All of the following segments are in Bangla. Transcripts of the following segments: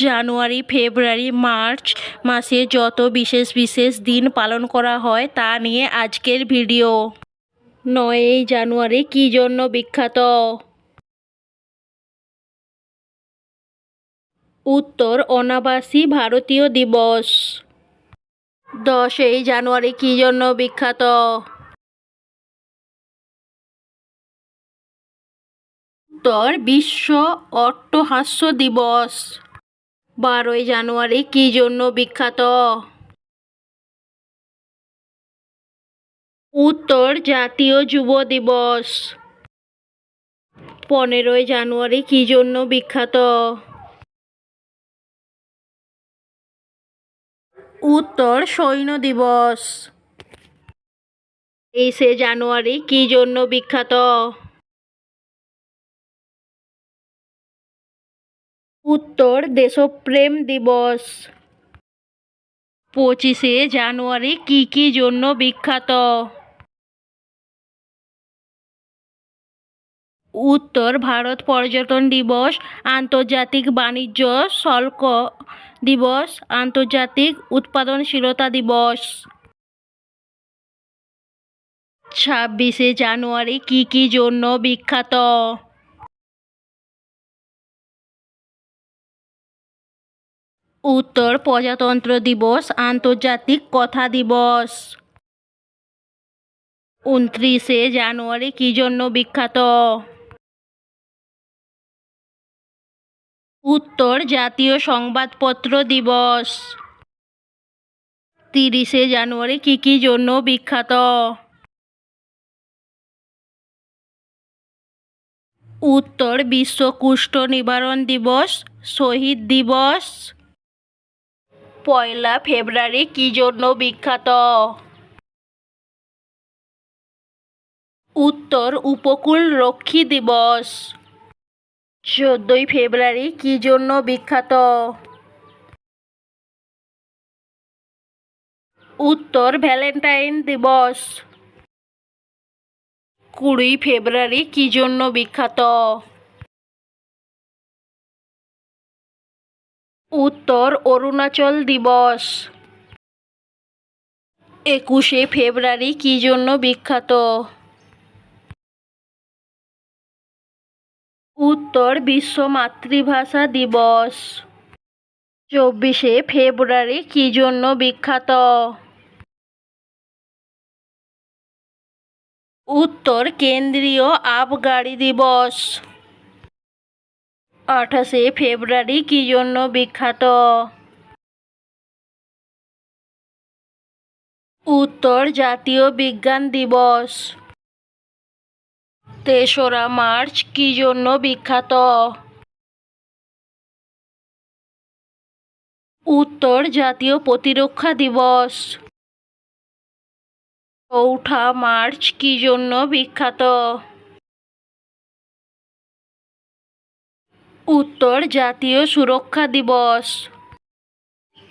জানুয়ারি, ফেব্রুয়ারি, মার্চ মাসে যত বিশেষ বিশেষ দিন পালন করা হয় তা নিয়ে আজকের ভিডিও। নয়ই জানুয়ারি, কী জন্য বিখ্যাত? উত্তর, অনাবাসী ভারতীয় দিবস। দশই জানুয়ারি, কী জন্য বিখ্যাত? উত্তর, বিশ্ব অট্টহাস্য দিবস। বারোই জানুয়ারি কী জন্য বিখ্যাত? উত্তর জাতীয় যুব দিবস। পনেরোই জানুয়ারি কী জন্য বিখ্যাত? উত্তর সৈন্য দিবস। তেইশে জানুয়ারি কী জন্য বিখ্যাত? উত্তর দেশপ্রেম দিবস। পঁচিশে জানুয়ারি কী কী জন্য বিখ্যাত? উত্তর ভারত পর্যটন দিবস, আন্তর্জাতিক বাণিজ্য শুল্ক দিবস, আন্তর্জাতিক উৎপাদনশীলতা দিবস। ছাব্বিশে জানুয়ারি কী কী জন্য বিখ্যাত? উত্তর প্রজাতন্ত্র দিবস, আন্তর্জাতিক কথা দিবস। উনত্রিশে জানুয়ারি, কী জন্য বিখ্যাত? উত্তর জাতীয় সংবাদপত্র দিবস। তিরিশে জানুয়ারি, কী কী জন্য বিখ্যাত? উত্তর বিশ্ব কুষ্ঠ নিবারণ দিবস, শহীদ দিবস। পয়লা ফেব্রুয়ারি কী জন্য বিখ্যাত? উত্তর উপকূল রক্ষী দিবস। চোদ্দই ফেব্রুয়ারি কী জন্য বিখ্যাত? উত্তর ভ্যালেন্টাইন দিবস। কুড়ি ফেব্রুয়ারি কী জন্য বিখ্যাত? উত্তর অরুণাচল দিবস। একুশে ফেব্রুয়ারি কী জন্য বিখ্যাত? উত্তর বিশ্ব মাতৃভাষা দিবস। চব্বিশে ফেব্রুয়ারি কী জন্য বিখ্যাত? উত্তর কেন্দ্রীয় আবগারি দিবস। আঠাশে ফেব্রুয়ারি কী জন্য বিখ্যাত? উত্তর জাতীয় বিজ্ঞান দিবস। তেসরা মার্চ কী জন্য বিখ্যাত? উত্তর জাতীয় প্রতিরক্ষা দিবস। চৌঠা মার্চ কী জন্য বিখ্যাত? উত্তর জাতীয় সুরক্ষা দিবস।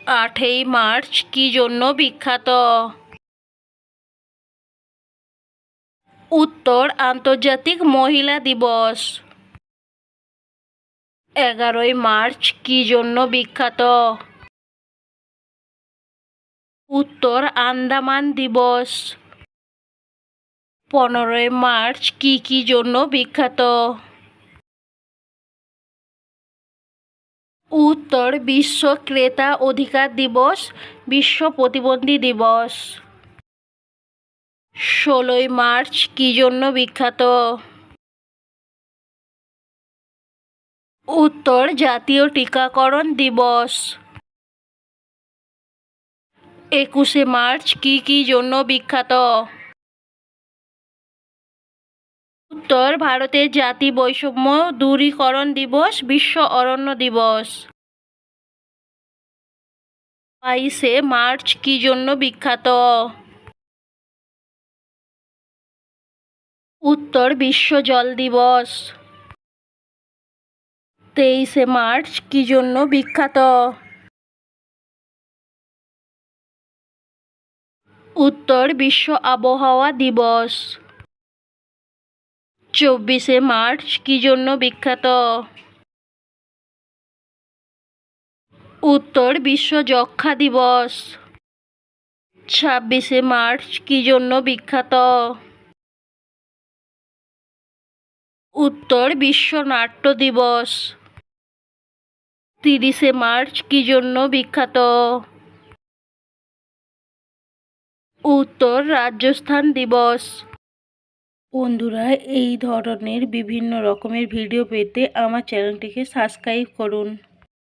আটই মার্চ, কী জন্য বিখ্যাত? উত্তর, আন্তর্জাতিক মহিলা দিবস। এগারোই মার্চ, কী জন্য বিখ্যাত? উত্তর, আন্দামান দিবস। পনেরোই মার্চ, কী কী জন্য বিখ্যাত? উত্তর বিশ্ব ক্রেতা অধিকার দিবস, বিশ্ব প্রতিবন্ধী দিবস। ষোলোই মার্চ, কী জন্য বিখ্যাত? উত্তর, জাতীয় টিকাকরণ দিবস। একুশে মার্চ, কী কী জন্য বিখ্যাত? উত্তর, ভারতের জাতি বৈষম্য দূরীকরণ দিবস, বিশ্ব অরণ্য দিবস। বাইশে মার্চ, কী জন্য বিখ্যাত? উত্তর, বিশ্ব জল দিবস। তেইশে মার্চ, কী জন্য বিখ্যাত? উত্তর, বিশ্ব আবহাওয়া দিবস। চব্বিশে মার্চ, কী জন্য বিখ্যাত? উত্তর বিশ্ব যক্ষা দিবস। ছাব্বিশে মার্চ, কি জন্য বিখ্যাত? উত্তর বিশ্ব নাট্য দিবস। তিরিশে মার্চ, কি জন্য বিখ্যাত? উত্তর রাজস্থান দিবস। বন্ধুরা এই ধরনের বিভিন্ন রকমের ভিডিও পেতে আমার চ্যানেলটিকে সাবস্ক্রাইব করুন।